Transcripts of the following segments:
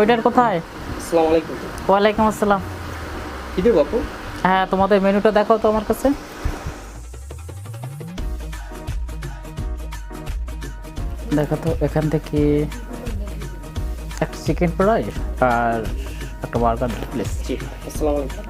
ওইটার কোথায়? আসসালামু আলাইকুম ওয়ালাইকুম আসসালাম। কি দেবো আপু? হ্যাঁ তোমাদের মেনুটা দেখো তো আমার কাছে। দেখো তো এখান থেকে একটা চিকেন ফ্রাই আর একটা বার্গার প্লেস জি আসসালামু আলাইকুম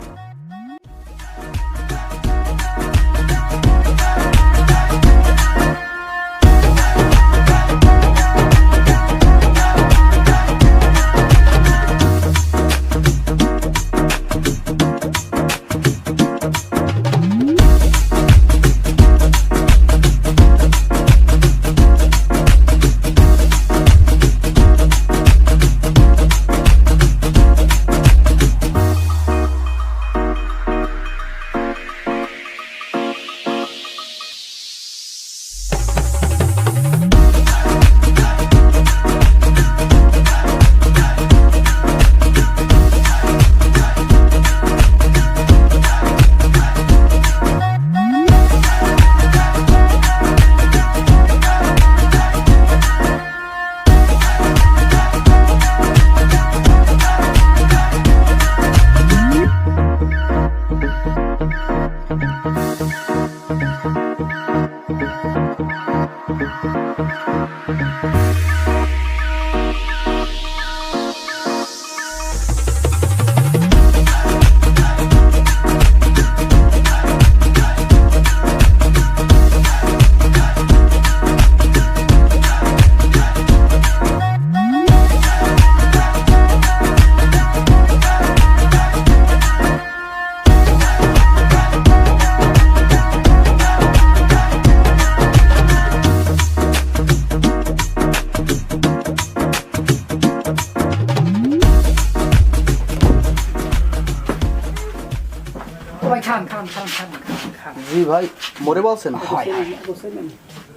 ভাই মরে বলছেন হয়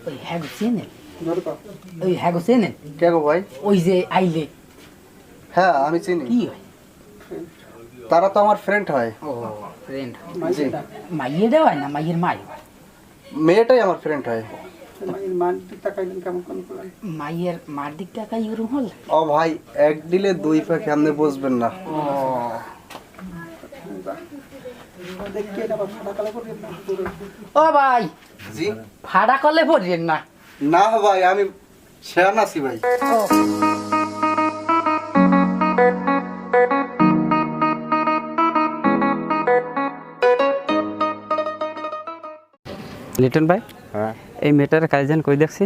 ওই হ্যাঁ চেনেন ওই হ্যাঁ গো চেনেন কে গো ভাই? ওই যে আইলে। হ্যাঁ আমি চিনি। কি হয়? তারা তো আমার ফ্রেন্ড হয়। ও ফ্রেন্ড জি। মাইয়ে দেওয়া হয় না? মাইয়ের মাই? মেয়েটাই আমার ফ্রেন্ড হয়। মার দিক টাকা ইউরুম হল? ও ভাই এক দিলে দুই পাখি আপনি বুঝবেন না। ও ও ভাই জি? ভাড়া করলে পড়বেন না। না ভাই আমি শেয়ার আছি ভাই। লিটন ভাই হ্যাঁ। এই মেয়েটার কাজেন কই দেখছি?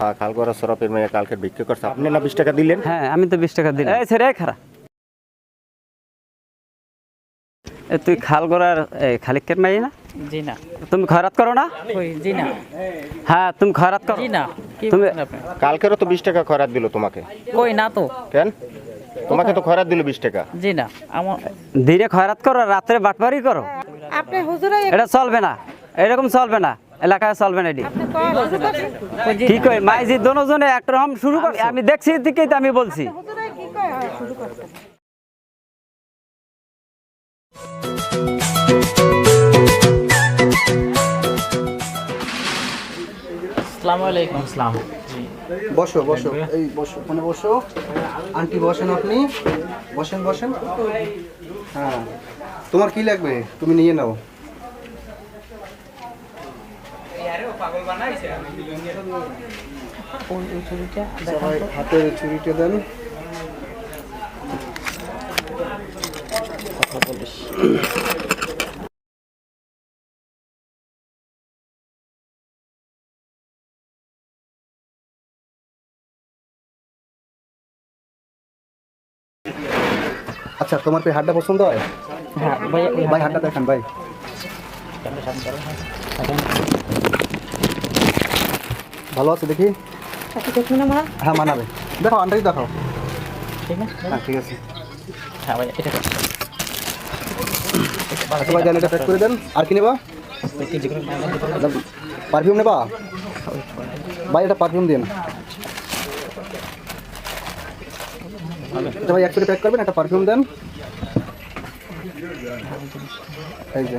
হ্যাঁ খাল করা সরপের মেয়ে কালকে বিক্রি করছে। আপনি না বিশ টাকা দিলেন? হ্যাঁ আমি তো বিশ টাকা দিলাম। এই ছেড়ে খারা তুই খাল গড়ার খালিকের মাই না জি না। তুমি খয়রাত করো না? জি না। হ্যাঁ তুমি খয়রাত করো। জি না তুমি- কালকেরও তো বিশ টাকা খরাত দিল তোমাকে। কই না তো। কেন? তোমাকে তো খরাত দিল বিশ টাকা। জি না আমার দিনে খয়রাত করো রাত্রে বাটপারি করো। আপনি হুজুরে এটা চলবে না। এরকম চলবে না। এলাকায় চলবে না কি কই মাইজি দোনোজনে একরকম শুরু করছে। আমি দেখছি দিকেই তো আমি বলছি। আসসালামু আলাইকুম। আসসালাম। বসো বসো এই বসো ওখানে বসো। আন্টি বসেন আপনি। বসেন বসেন। হ্যাঁ। তোমার কি লাগবে? তুমি নিয়ে নাও। সবাই হাতের ছুরিটা দেন। আচ্ছা তোমার কি হাড্ডা পছন্দ হয়? হ্যাঁ ভাই হাড্ডা দেখান ভাই। ভালো আছে দেখি? না হ্যাঁ মানাবে। দেখো আন্ডাই দেখাও। ঠিক আছে হ্যাঁ ঠিক আছে। হ্যাঁ ভাই এটা কর। আচ্ছা এটা প্যাক করে দেন। আর কি নেবা? পারফিউম নেবা? ভাই এটা পারফিউম দিন। আচ্ছা ভাই একসাথে প্যাক করবেন একটা পারফিউম দেন। এই যে।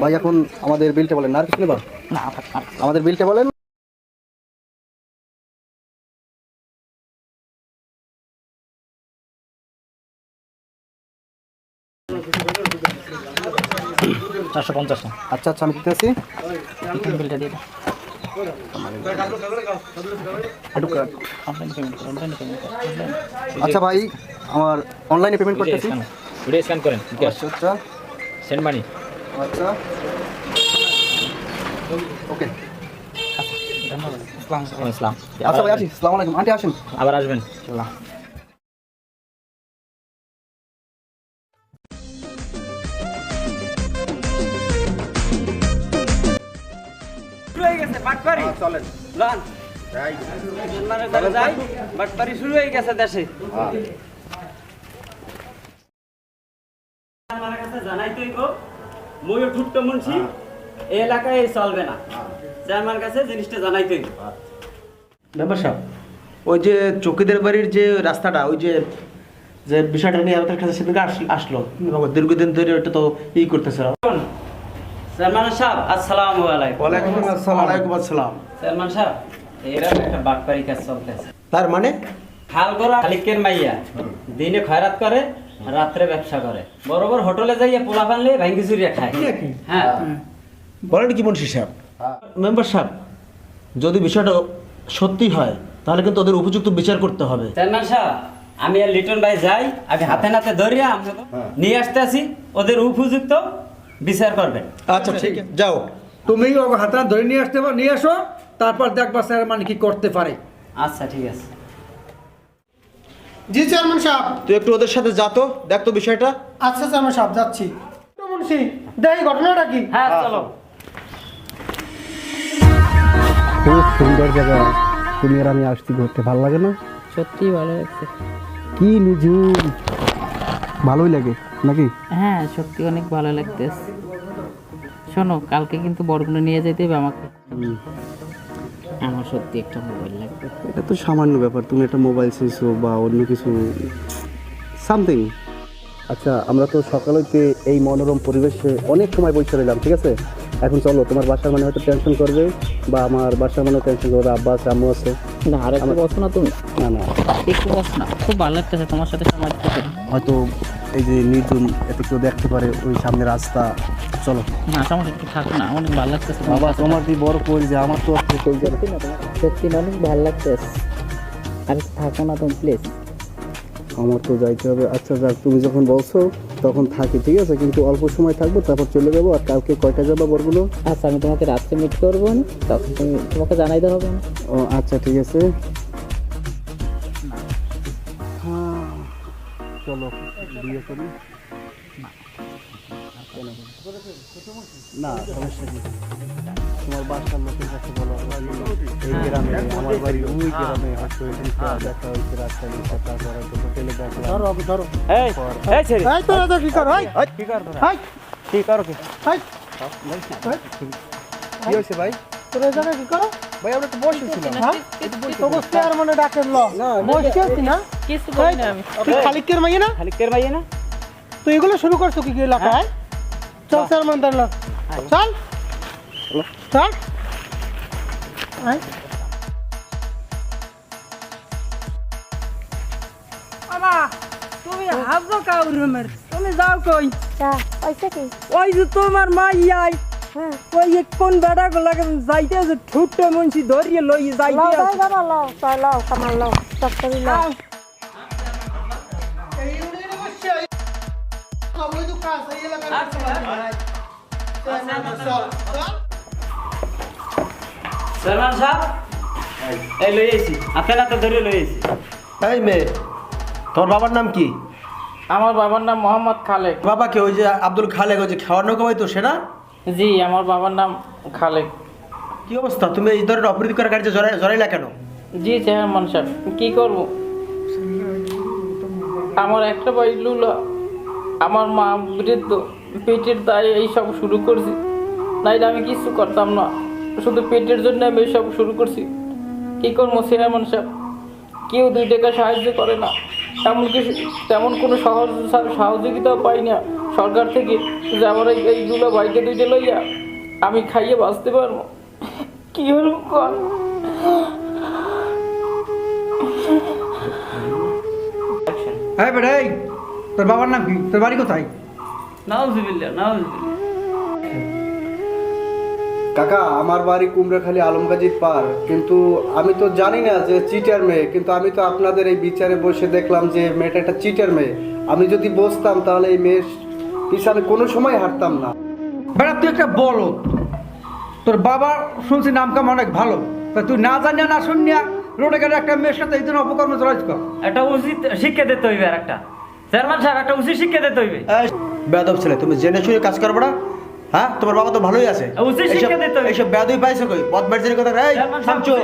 ভাই এখন আমাদের বিলটা বলেন আর কিছু নেবা আমাদের বিলটা বলেন। চারশো পঞ্চাশ আচ্ছা আচ্ছা আমি দিতে আসি বিলটা দিয়ে আচ্ছা ভাই আমার অনলাইনে পেমেন্ট করতেছি। ভিডিও স্ক্যান করেন আচ্ছা আচ্ছা। সেন্ড মানি আচ্ছা। ওকে ধন্যবাদ। ইসলাম আচ্ছা ভাই আসি। আসসালামু আলাইকুম। আন্টি আসেন। আবার আসবেন। শুরু চলেন। লন। যাই। শুরু হয়ে গেছে দেশে। আমার কাছে জানাই তুই ময়ূর ঠুট্ট মুন্সি এই এলাকায় চলবে না। চেয়ারম্যান কাছে জিনিসটা জানাই তুই ব্যাপার সাহেব ওই যে চকিদের বাড়ির যে রাস্তাটা ওই যে যে বিষয়টা নিয়ে আমাদের কাছে আসলো। এবং দীর্ঘদিন ধরে ওটা তো ই করতেছে। চেয়ারম্যান সাহেব আসসালামু আলাইকুম। ওয়ালাইকুম আসসালাম। ওয়ালাইকুম আসসালাম। চেয়ারম্যান সাহেব এরকম একটা বাটপারি কাজ চলতেছে। তার মানে? খালিকের মাইয়া দিনে খয়রাত করে রাত্রে ব্যবসা করে। বরাবর হোটেলে যাইয়া পোলা পানলে ভাঙ্গি চুরিয়া খায়। হ্যাঁ। বলেন কি মুন্সি সাহেব? মেম্বার সাহেব যদি বিষয়টা সত্যি হয় তাহলে কিন্তু ওদের উপযুক্ত বিচার করতে হবে। চেয়ারম্যান সাহেব আমি আর লিটন ভাই যাই আমি হাতে নাতে ধরিয়া আপনাকে নিয়ে আসতে আসি ওদের উপযুক্ত বিচার করবেন আচ্ছা ঠিক আছে। যাও। তুমি ওকে হাতে ধরে নিয়ে আসতে পারো নিয়ে আসো তারপর দেখবা স্যার মানে কি করতে পারে। আচ্ছা ঠিক আছে। জি চেয়ারম্যান সাহেব। তুই একটু ওদের সাথে যা তো দেখ তো বিষয়টা। আচ্ছা চেয়ারম্যান সাহেব যাচ্ছি। মুন্সি দেখ ঘটনাটা কি? হ্যাঁ চলো। খুব সুন্দর জায়গা। তুমি আর আমি আসছি ঘুরতে ভালো লাগে না? সত্যি ভালো লাগছে। কি নিঝুম। ভালোই লাগে। নাকি? হ্যাঁ সত্যি অনেক ভালো লাগতেছে। শোনো কালকে কিন্তু বড়গুলো নিয়ে যেতে হবে আমাকে। আমার সত্যি একটা মোবাইল লাগবে। এটা তো সামান্য ব্যাপার তুমি একটা মোবাইল চেয়েছো বা অন্য কিছু সামথিং আচ্ছা আমরা তো সকালেতে এই মনোরম পরিবেশে অনেক সময় বসে রইলাম ঠিক আছে? এখন চলো তোমার বাসার মানে হয়তো টেনশন করবে বা আমার বাসার মানে টেনশন করবে আব্বা আছে আম্মু আছে। না আর একটু বসো না তুমি। না না। একটু বসো না খুব ভালো লাগতেছে তোমার সাথে সময় হয়তো এই যে নির্জন এত কেউ দেখতে পারে ওই সামনে রাস্তা। চলো। না একটু থাকো না অনেক ভালো লাগতেছে। বাবা তোমার কি বড় কই যে আমার তো সত্যি না সত্যি না অনেক ভালো লাগতেছে। আর থাকো না তুমি প্লিজ আমার তো যাইতে হবে। আচ্ছা যাক তুমি যখন বলছো তখন থাকি ঠিক আছে? কিন্তু অল্প সময় থাকব তারপর চলে যাব। আর কালকে কয়টা যাব বরগুলো? আচ্ছা আমি তোমাকে রাত্রে মিট করব না তখন তুমি তোমাকে জানাই দেওয়া হবে। না ও আচ্ছা ঠিক আছে। বিয়ে করি না। সমস্যা কি? তোমার বাসার লোকের কাছে বলো। এই গ্রামে আমার বাড়ি ওই গ্রামে হয়তো এদিন দেখা হয়েছে রাস্তায় তারপর হয়তো হোটেলে দেখা ধরো ধরো। এই এই ছেড়ে। এই তোরা তো কি কর? কি কর তোরা? হাই কি কর কি? হাই কি হয়েছে ভাই? তোরা কি করো? ভাই আমরা তো বসেছিলাম হ্যাঁ? তোকে চেয়ারম্যানে ডাকেন ল। বসে আছি না? কিছু করি না আমি? তুই খালিকের মাইয়া না? খালিকের মাইয়া না? তুই এগুলো শুরু করছ কি কি এলাকায়? চল দাঁড়াল চল। চল। বাবা তুমি হাজো কাউরমের তুমি যাও কই? ওই যে তোমার মাইয়াই হ্যাঁ। ওই কোন বেটা গুলাকে যাইতে যে ঠুটে মুন্সি ধরিয়ে লই যাইতে লও আছে। ভাই বাবা লও চল লও কামাল লও চটকরি লও। চেয়ারম্যান সাহেব এই লই আইছি। হাতে নাতে ধরে লই আইছি। এই মেয়ে তোর বাবার নাম কি? আমার বাবার নাম মোহাম্মদ খালেক। বাবা কে ওই যে আব্দুল খালেক ওই যে খাওয়ানো কামাই তো সেনা জি আমার বাবার নাম খালেক। কি অবস্থা? তুমি এই ধরনের অপ্রীতিকর কার্যে জড়াই জড়াইলা কেন? জি চেয়ারম্যান সাহেব কি করব? আমার একটা ভাই লুলা আমার মা বৃদ্ধ পেটের দায়ে এইসব শুরু করছি। নাইলে আমি কিছু করতাম না। শুধু পেটের জন্য আমি এইসব শুরু করছি। কি করব চেয়ারম্যান সাহেব কেউ দুই টাকা সাহায্য করে না। এমনকি তেমন কোনো সহজ সহযোগিতাও পাই না। সরকার থেকে যে আমার এই- এইগুলো বাইকে দুইটা লইয়া আমি খাইয়ে বাঁচতে পারব। কি হলো কর? হ্যাঁ বেটা এই তোর বাবার নাম কি? তোর বাড়ি কোথায়? নাউজুবিল্লাহ নাউজুবিল্লাহ। কাকা আমার বাড়ি কুমড়াখালী আলমগাজির পার কিন্তু আমি তো জানি না যে চিটার মেয়ে কিন্তু আমি তো আপনাদের এই বিচারে বসে দেখলাম যে মেয়েটা একটা চিটার মেয়ে। আমি যদি বসতাম তাহলে এই মেয়ের পিছনে কোনো সময় হাঁটতাম না। বেড়া তুই একটা বলো তোর বাবা শুনছি নাম কাম অনেক ভালো। তা তুই না জানিয়া না শুনিয়া রোডে গেলে একটা মেয়ের সাথে এই জন্য অপকর্ম চলাইছ কর একটা উচিত শিক্ষা দিতে হইবে আর একটা চেয়ারম্যান সাহেব একটা উচিত শিক্ষা দিতে হইবে। বেয়াদব ছেলে তুমি জেনে শুনে কাজ করবে না। হ্যাঁ তোমার বাবা তো ভালোই আছে। উচিত শিক্ষা দিতে হবে। এইসব বেয়াদবি পাইছো কই? বদমাইশের কথা হবে।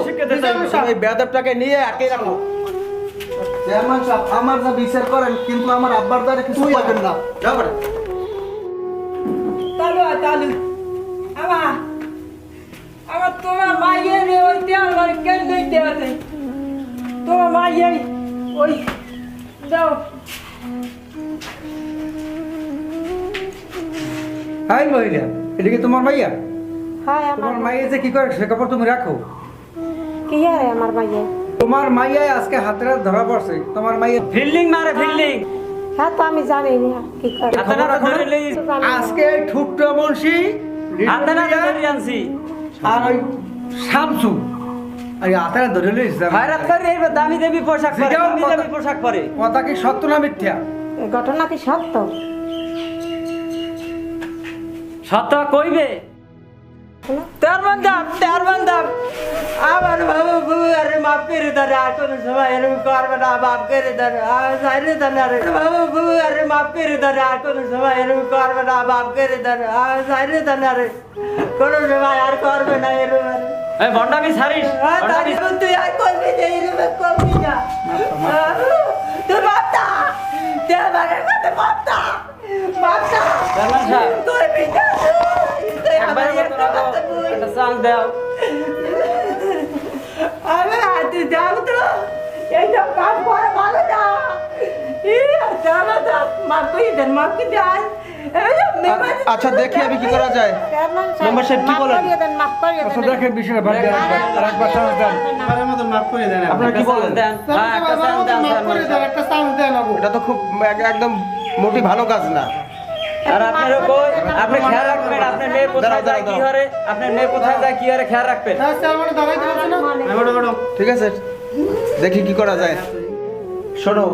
তুমি এই বেয়াদবটাকে নিয়ে আটকে রাখো? চেয়ারম্যান সাহেব আমার যা বিচার করেন কিন্তু আমার আব্বার দ্বারা কিছু পাবেন না। যাও বড় তালু তালু আমার আমার তোমার মাইয়ের ওই তেল কেন দিতে আছে তোমার মাইয়ের ওই দাও হাই মহিলা এটা কি তোমার মাইয়া? হয় আমার তোমার মাইয়া যে কি করে সে কাপড় তুমি রাখো। কি আরে আমার মাইয়ে? তোমার মাইয়ায় আজকে হাতে হাত ধরা পড়ছে। তোমার মাইয়া ফিল্ডিং মারে ফিল্ডিং। হ্যাঁ তো আমি জানি না কি করে। হাতে নাতে আজকে ঠুট্ট মুন্সি হাতে নাতে ধরে আনছি। আর ওই শামসু। আর হাতে হাত ধরে লইস খয়রাত করে এই দামি দামি পোশাক পরে জিগাও দামি কথা- দামি পোশাক পরে। কথা কি সত্য না মিথ্যা? এ ঘটনা কি সত্য? সত্য কইবে? তার বান্দাম তার বান্দাম আমার বাবু বাবু আরে মাফ করে দাও আর কোনো সময় এরকম করবে না মাফ করে দাও আর সাইরে দাও না বাবু বাবু আরে মাফ করে দাও আর কোনো সময় এরকম করবে না মাফ করে দাও আর সাইরে দাও না কোনো সময় আর করবে না এরকম আর এই ভন্ডামি ভন্ডামি তাই আর করবি না এরকম করবি না। করবি একবার আমার মতো রাখো, কথা একটা চান্স দাও। আরে হাতে যাও তো এইসব কাজ করে ভালো না। মাফ করে দেন মাফ করে দেন আচ্ছা দেখি আমি কি করা যায়। চেয়ারম্যান মেম্বার সাহেব কি বলেন? মাফ আচ্ছা দেন। দেখেন বিষয়টা ভাগ দেন। আর একবার চান্স দেন আপনারা কি একটা বলেন? চান্স দেন হ্যাঁ একটা চান্স দেন এটা তো খুব একদম মোটি ভালো কাজ না। আর আপনারও কই আপনি খেয়াল রাখবেন আপনার মেয়ে কোথায় যায় কি। হরে? আপনার মেয়ে কোথায় যায় কি হরে? খেয়াল রাখবেন। ঠিক আছে দেখি কি করা যায়। শোনো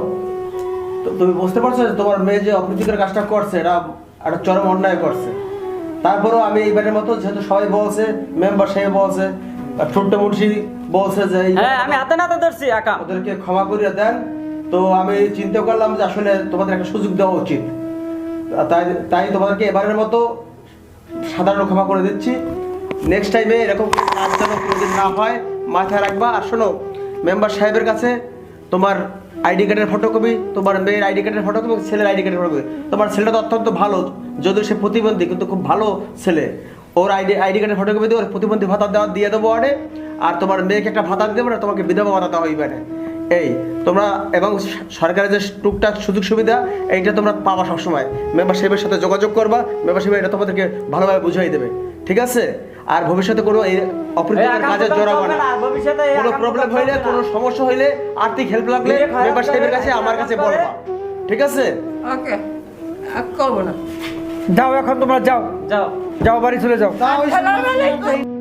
তো তুমি বুঝতে পারছ যে তোমার মেয়ে যে অপ্রীতিকর কাজটা করছে এটা একটা চরম অন্যায় করছে। তারপরেও আমি এইবারের মতো যেহেতু সবাই বলছে মেম্বার সাহেব বলছে ছোট্ট মুন্সি বলছে যে হ্যাঁ আমি হাতে নাতে ধরছি একা। ওদেরকে ক্ষমা করিয়ে দেন। তো আমি চিন্তা করলাম যে আসলে তোমাদের একটা সুযোগ দেওয়া উচিত। তাই তাই তোমাদেরকে এবারের মতো সাধারণ ক্ষমা করে দিচ্ছি। নেক্সট টাইমে এরকম কাজ যেন কোনোদিন না হয় মাথায় রাখবা। আর শোনো মেম্বার সাহেবের কাছে তোমার আইডি কার্ডের ফটোকপি তোমার মেয়ের আইডি কার্ডের ফটোকপি ছেলের আইডি কার্ডের ফটোকপি তোমার ছেলেটা তো অত্যন্ত ভালো, যদিও সে প্রতিবন্ধী, কিন্তু খুব ভালো ছেলে। ওর আইডি আইডি কার্ডের ফটোকপি দিয়ে ওর প্রতিবন্ধী ভাতা দেওয়া দিয়ে দেবো আরে আর তোমার মেয়েকে একটা ভাতা দেবো না, তোমাকে বিধবা ভাতা দেওয়া হইবে এই, তোমরা এবং সরকারের যে টুকটাক সুযোগ সুবিধা, এইটা তোমরা পাবা সবসময়। মেম্বারশিপের সাথে যোগাযোগ করবা, মেম্বারশিপ এটা তোমাদেরকে ভালোভাবে বুঝাই দেবে। ঠিক আছে? আর ভবিষ্যতে কোনো অপ্রীতিকর কাজে জড়াবো না। কোনো প্রবলেম হইলে কোনো সমস্যা হইলে আর্থিক হেল্প লাগলে মেম্বার সাহেবের কাছে আমার কাছে বলবা। ঠিক আছে? ওকে করব না। যাও এখন তোমরা যাও। যাও। যাও বাড়ি চলে যাও। আসসালামু আলাইকুম